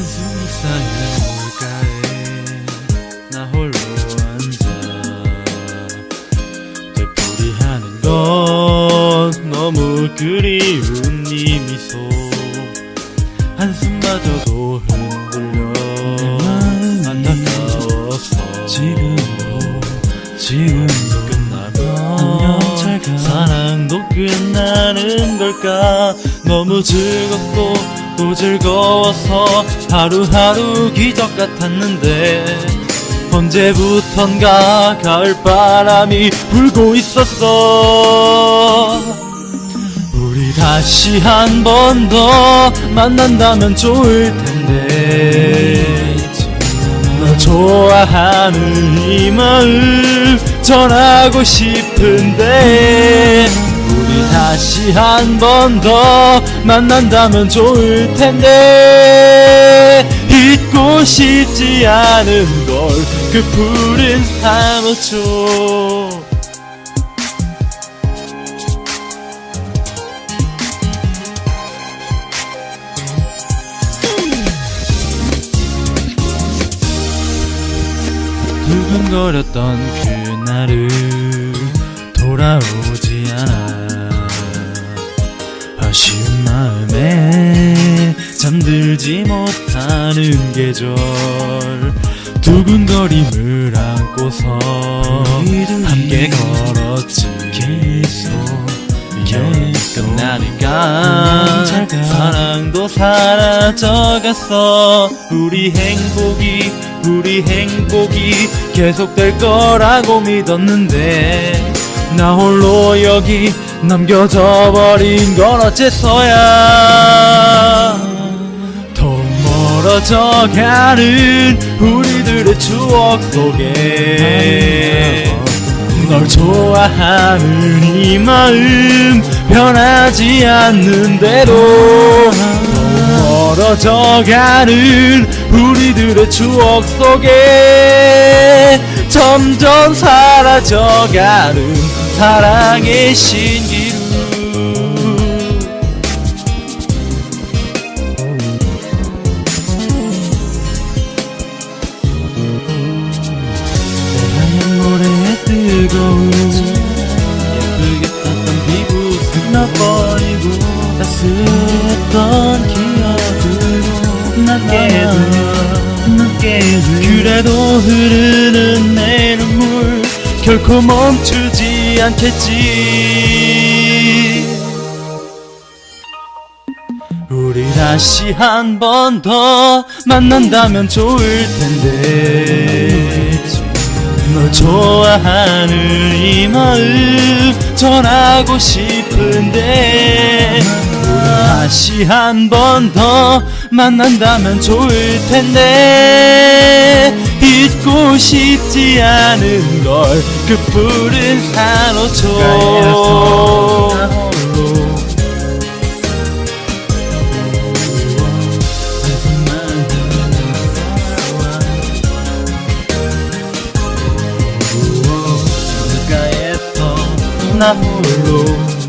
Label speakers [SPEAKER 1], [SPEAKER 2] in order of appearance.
[SPEAKER 1] 한숨이 쌓이는 물가에 나 홀로 앉아 되풀이하는 건 너무 그리운 네 미소 한숨마저도 흔들려 안타까워서 지금도 지금도 끝나면 사랑도 끝나는 걸까 너무 즐겁고 또 즐거워서 하루하루 기적 같았는데 언제부턴가 가을바람이 불고 있었어. 우리 다시 한 번 더 만난다면 좋을 텐데 너 좋아하는 이 마음 전하고 싶은데 다시 한 번 더 만난다면 좋을 텐데. 잊고 싶지 않은 걸 그 푸른 사무초. 두근거렸던 그날을 돌아오 아쉬운 마음에 잠들지 못하는 계절. 두근거림을 안고서 함께 걸었지 계속 끝나니까 사랑도 사라져갔어. 우리 행복이 우리 행복이 계속될 거라고 믿었는데 나 홀로 여기 남겨져 버린 건 어째서야? 더 멀어져 가는 우리들의 추억 속에. 널 좋아하는 이 마음 변하지 더 멀어져 가는 우리들의 추억 속에 점점 사라져 가는 사랑의 신기루. 하얀 모래에 뜨거운 예쁘게 탔던 피부 따스했던 기억으로 남게도 남게도 그래도 흐르는 내 눈물 결코 멈추지 않겠지. 우리 다시 한 번 더 만난다면 좋을 텐데. 널 좋아하는 이 마음 전하고 싶은데. 우리 다시 한 번 더 만난다면 좋을 텐데 잊고 싶지 않은 걸 그 푸른 산호초 나 홀로